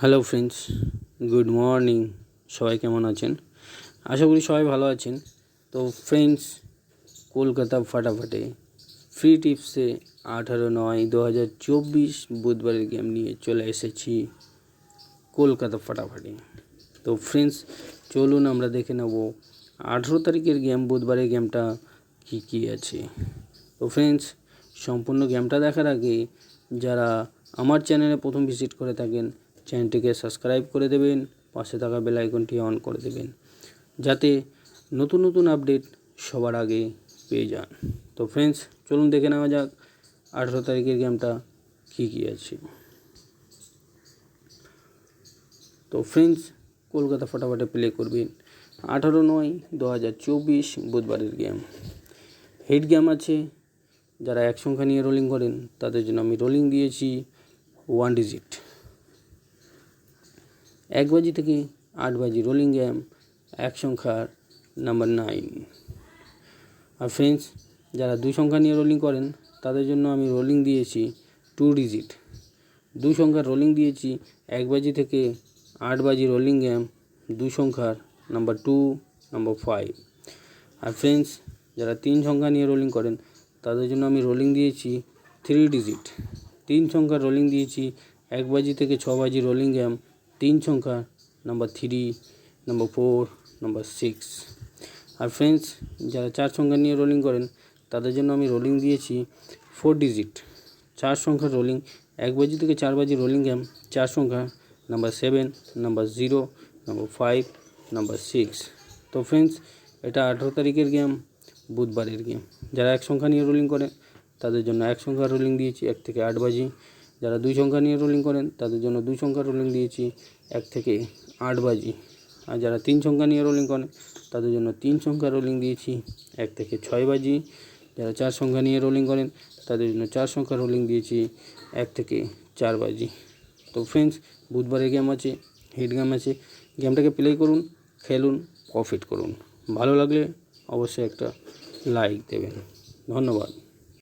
Hello friends good morning সবাই কেমন আছেন? আশা করি সবাই ভালো আছেন। তো ফ্রেন্ডস কলকাতা ফাটাফাটে ফ্রি টিপসে আঠারো নয় দু হাজার চব্বিশ বুধবারের গেম নিয়ে চলে এসেছি কলকাতা ফাটাফাটি। তো ফ্রেন্ডস চলুন আমরা দেখে নেব আঠেরো তারিখের গেম বুধবারের গেমটা কী কী আছে। তো ফ্রেন্ডস সম্পূর্ণ গেমটা দেখার আগে যারা আমার চ্যানেলে প্রথম ভিজিট করে থাকেন চ্যানেলটিকে সাবস্ক্রাইব করে দেবেন, পাশে থাকা বেল আইকনটি অন করে দেবেন, যাতে নতুন নতুন আপডেট সবার আগে পেয়ে যান। তো ফ্রেন্ডস চলুন দেখে নেওয়া যাক আঠেরো তারিখের গেমটা কী কী আছে। তো ফ্রেন্ডস কলকাতা ফটাফটে প্লে করবেন। আঠারো নয় দু হাজার চব্বিশ বুধবারের গেম হেড গেম আছে। যারা এক সংখ্যা নিয়ে রোলিং করেন, তাদের জন্য আমি রোলিং দিয়েছি ওয়ান ডিজিট এক বাজি থেকে আট বাজি রোলিং গেম এক সংখ্যার নাম্বার নাইন আর ফ্রেন্ডস যারা দুই সংখ্যা নিয়ে রোলিং করেন, তাদের জন্য আমি রোলিং দিয়েছি টু ডিজিট দুই সংখ্যার রোলিং দিয়েছি, এক বাজি থেকে আট বাজি রোলিং গেম দুই সংখ্যার নাম্বার টু নাম্বার ফাইভ আর ফ্রেন্ডস যারা তিন সংখ্যা নিয়ে রোলিং করেন, তাদের জন্য আমি রোলিং দিয়েছি থ্রি ডিজিট তিন সংখ্যার রোলিং দিয়েছি, এক বাজি থেকে ছ বাজি রোলিং গেম তিন সংখ্যা number three number four number six আর ফ্রেন্ডস যারা চার সংখ্যা নিয়ে রোলিং করেন, তাদের জন্য আমি রোলিং দিয়েছি ফোর ডিজিট চার সংখ্যার রোলিং এক বাজি থেকে চার বাজি রোলিং গেম চার সংখ্যা number seven number zero number five number six তো ফ্রেন্ডস এটা আঠেরো তারিখের গেম বুধবারের গেম যারা এক সংখ্যা নিয়ে রোলিং করেন তাদের জন্য এক সংখ্যা রোলিং দিয়েছি, এক থেকে আট বাজি। যারা দুই সংখ্যা নিয়ে রোলিং করেন, তাদের জন্য দুই সংখ্যা রোলিং দিয়েছি, এক থেকে আট বাজি। আর যারা তিন সংখ্যা নিয়ে রোলিং করেন, তাদের জন্য তিন সংখ্যা রোলিং দিয়েছি, এক থেকে ছয় বাজি। যারা চার সংখ্যা নিয়ে রোলিং করেন, তাদের জন্য চার সংখ্যা রোলিং দিয়েছি, এক থেকে চার বাজি। তো ফ্রেন্ডস বুধবারে গেম আছে হিট গেম আছে গেমটাকে প্লে করুন, খেলুন প্রফিট করুন। ভালো লাগলে অবশ্যই একটা লাইক দেবেন। ধন্যবাদ।